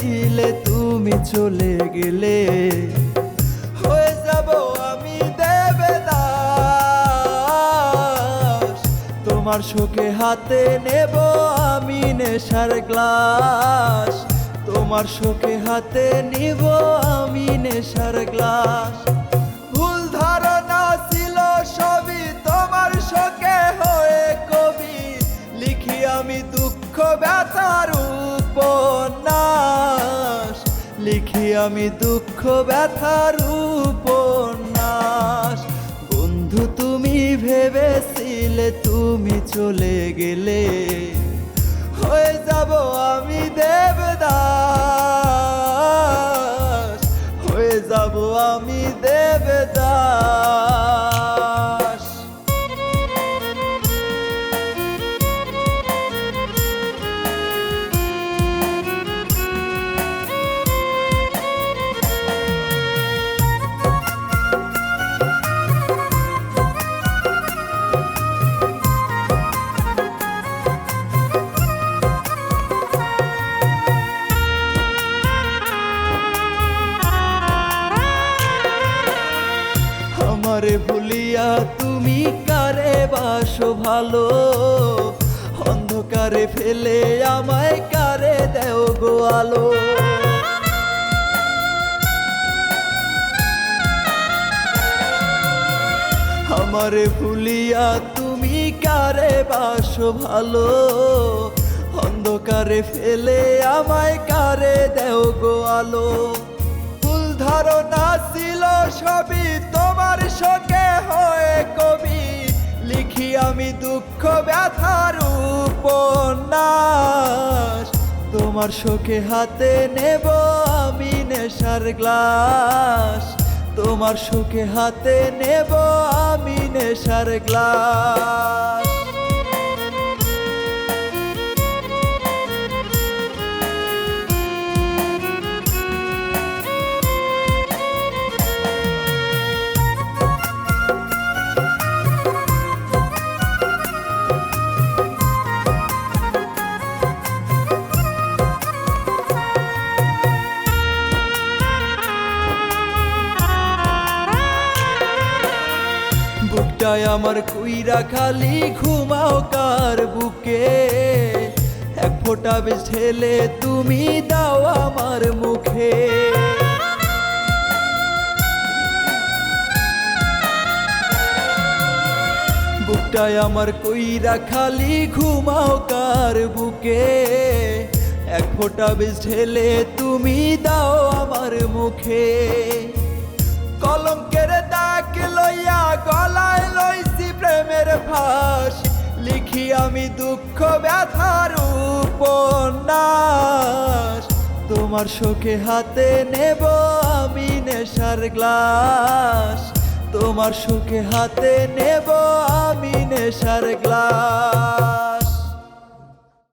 ভেবেছিলে তুমি চলে গেলে। হয়ে যাব আমি দেবে তোমার শোকে হাতে নেব আমি নেশার গ্লাস। তোমার শোকে হাতে নিব আমি নেশার গ্লাস। লিখি আমি দুঃখ ব্যথার উপন্যাস। বন্ধু, তুমি ভেবেছিলে তুমি চলে গেলে। হয়ে যাব আমি দেবদাস ভুলিয়া তুমি কারে বাসো ভালো? অন্ধকারে ফেলে আমায় কারে দেও গো আলো? আমারে ভুলিয়া তুমি কারে বাসো ভালো? অন্ধকারে ফেলে আমায় কারে দেও গো আলো? ভুল ধারণা ছিল সবই তোমার শোকে হয়ে কবি। লিখি আমি দুঃখ ব্যথার উপন্যাস। তোমার শোকে হাতে নেব আমি নেশার গ্লাস। তোমার শোকে হাতে নেব আমি নেশার গ্লাস। বুকটায় আমার কুইরা খালি ঘুমাও কার বুকে। এক ফোঁটা ঢেলে তুমি দাও আমার মুখে। বুকটায় আমার কইরা খালি ঘুমাও কার বুকে। এক ফোঁটা বেশ তুমি দাও আমার মুখে। কলম দাগ লিখি আমি দুঃখ ব্যথার উপন্যাস। তোমার শোকে হাতে নেব আমি নেশার গ্লাস। তোমার শোকে হাতে নেব আমি নেশার গ্লাস।